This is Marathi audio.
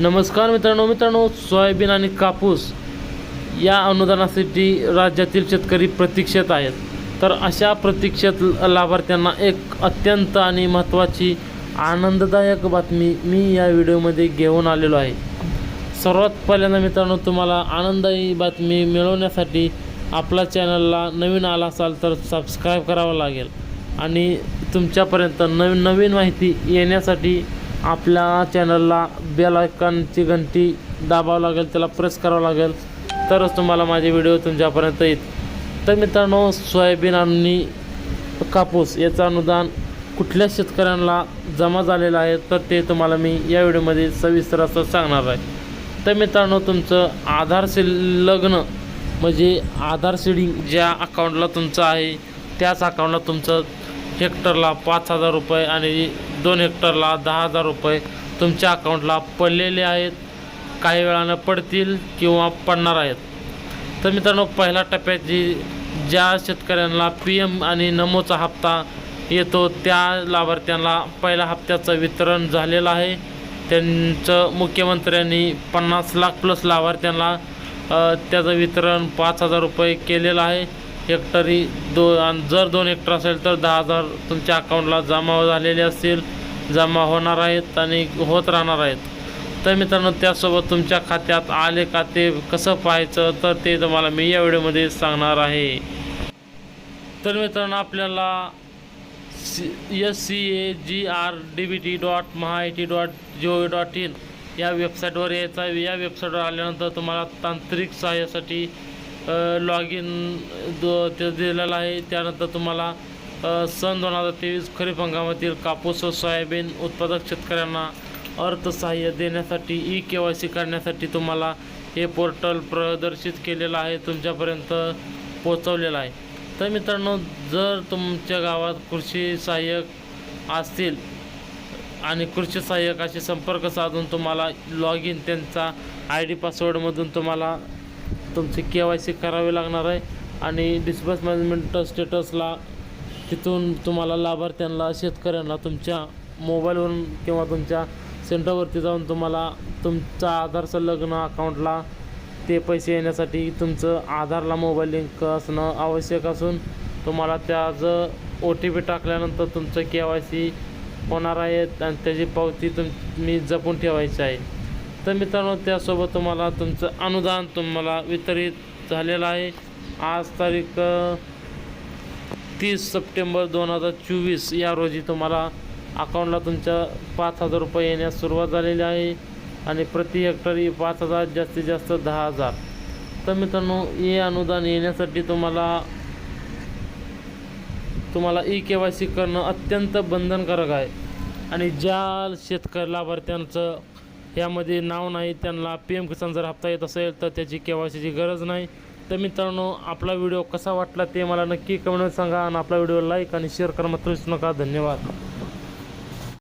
नमस्कार मित्रांनो मित्रांनो सोयाबीन आणि कापूस या अनुदानासाठी राज्यातील शेतकरी प्रतीक्षेत आहेत. तर अशा प्रतीक्षेत लाभार्थ्यांना एक अत्यंत आणि महत्त्वाची आनंददायक बातमी मी या व्हिडिओमध्ये घेऊन आलेलो आहे. सर्वात पहिल्यांदा मित्रांनो तुम्हाला आनंददायी बातमी मिळवण्यासाठी आपला चॅनलला नवीन आला असाल तर सबस्क्राईब करावं लागेल. आणि तुमच्यापर्यंत नवीन नवीन माहिती येण्यासाठी आपल्या चॅनलला बेल आयकॉनची घंटी दाबावं लागेल त्याला प्रेस करावं लागेल. तरच तुम्हाला माझे व्हिडिओ तुमच्यापर्यंत येईल तर मित्रांनो सोयाबीन आणि कापूस याचं अनुदान कुठल्या शेतकऱ्यांना जमा झालेलं आहे तर ते तुम्हाला मी या व्हिडिओमध्ये सविस्तर असं सांगणार आहे. तर मित्रांनो तुमचं आधार संलग्न म्हणजे आधार सीडिंग ज्या अकाउंटला तुमचं आहे त्याच अकाउंटला तुमचं हेक्टरला पाच हजार रुपये आणि दोन हेक्टरला दहा हजार रुपये तुमच्या अकाउंटला पडलेले आहेत. काही वेळानं पडतील किंवा पडणार आहेत. तर मित्रांनो पहिल्या टप्प्यात जी ज्या शेतकऱ्यांना पी एम आणि नमोचा हप्ता येतो त्या लाभार्थ्यांना पहिल्या हप्त्याचं वितरण झालेलं आहे. त्यांचं मुख्यमंत्र्यांनी पन्नास लाख प्लस लाभार्थ्यांना त्याचं वितरण पाच हजार रुपये केलेलं आहे. हेक्टरी दो आणि जर दोन हेक्टर असेल तर दहा हजार तुमच्या अकाउंटला जमा झालेले असतील जमा होणार आहेत आणि होत राहणार आहेत. तर मित्रांनो त्यासोबत तुमच्या खात्यात आले का ते कसं पाहायचं तर ते तुम्हाला मी या व्हिडिओमध्ये सांगणार आहे. तर मित्रांनो आपल्याला C S C A G R D B T dot Maha I T dot G O dot in या वेबसाईटवर यायचं या वेबसाईटवर आल्यानंतर तुम्हाला तांत्रिक सहाय्यासाठी लॉग इन दो ते दिलेलं आहे. त्यानंतर तुम्हाला सन दोन हजार तेवीस खरीप हंगामातील कापूस व सोयाबीन उत्पादक शेतकऱ्यांना अर्थसहाय्य देण्यासाठी ई के वाय सी करण्यासाठी तुम्हाला हे पोर्टल प्रदर्शित केलेलं आहे तुमच्यापर्यंत पोचवलेलं आहे. तर मित्रांनो जर तुमच्या गावात कृषी सहाय्यक असतील आणि कृषी सहाय्यकाशी संपर्क साधून तुम्हाला लॉग इन त्यांचा आय डी पासवर्डमधून तुम्हाला तुमचे के वाय सी करावे लागणार आहे आणि डिस्बर्स मॅनेजमेंट स्टेटसला तिथून तुम्हाला लाभार्थ्यांना शेतकऱ्यांना तुमच्या मोबाईलवरून किंवा तुमच्या सेंटरवरती जाऊन तुम्हाला तुमचा आधार संलग्न अकाउंटला ते पैसे येण्यासाठी तुमचं आधारला मोबाईल लिंक असणं आवश्यक असून तुम्हाला त्याचं ओ टी पी टाकल्यानंतर तुमचं के वाय सी होणार आहे आणि त्याची पावती तुम मी जपून ठेवायची आहे. तर मित्रांनो त्यासोबत तुम्हाला तुमचं अनुदान तुम्हाला वितरित झालेलं आहे. आज तारीख तीस सप्टेंबर दोन हजार चोवीस या रोजी तुम्हाला अकाउंटला तुमच्या पाच हजार रुपये येण्यास सुरुवात झालेली आहे आणि प्रति हेक्टरी पाच हजार जास्तीत जास्त दहा हजार. तर मित्रांनो हे अनुदान येण्यासाठी तुम्हाला तुम्हाला ई के वाय सी करणं अत्यंत बंधनकारक आहे. आणि ज्या शेतकरी लाभार्थ्यांचं यामध्ये नाव नाही त्यांना पी एम किसान जर हप्ता येत असेल तर त्याची के वाय सीची गरज नाही. तर मित्रांनो आपला व्हिडिओ कसा वाटला ते मला नक्की कमेंटमध्ये सांगा आणि आपला व्हिडिओ लाईक आणि शेअर करा. मात्र विसरू नका धन्यवाद.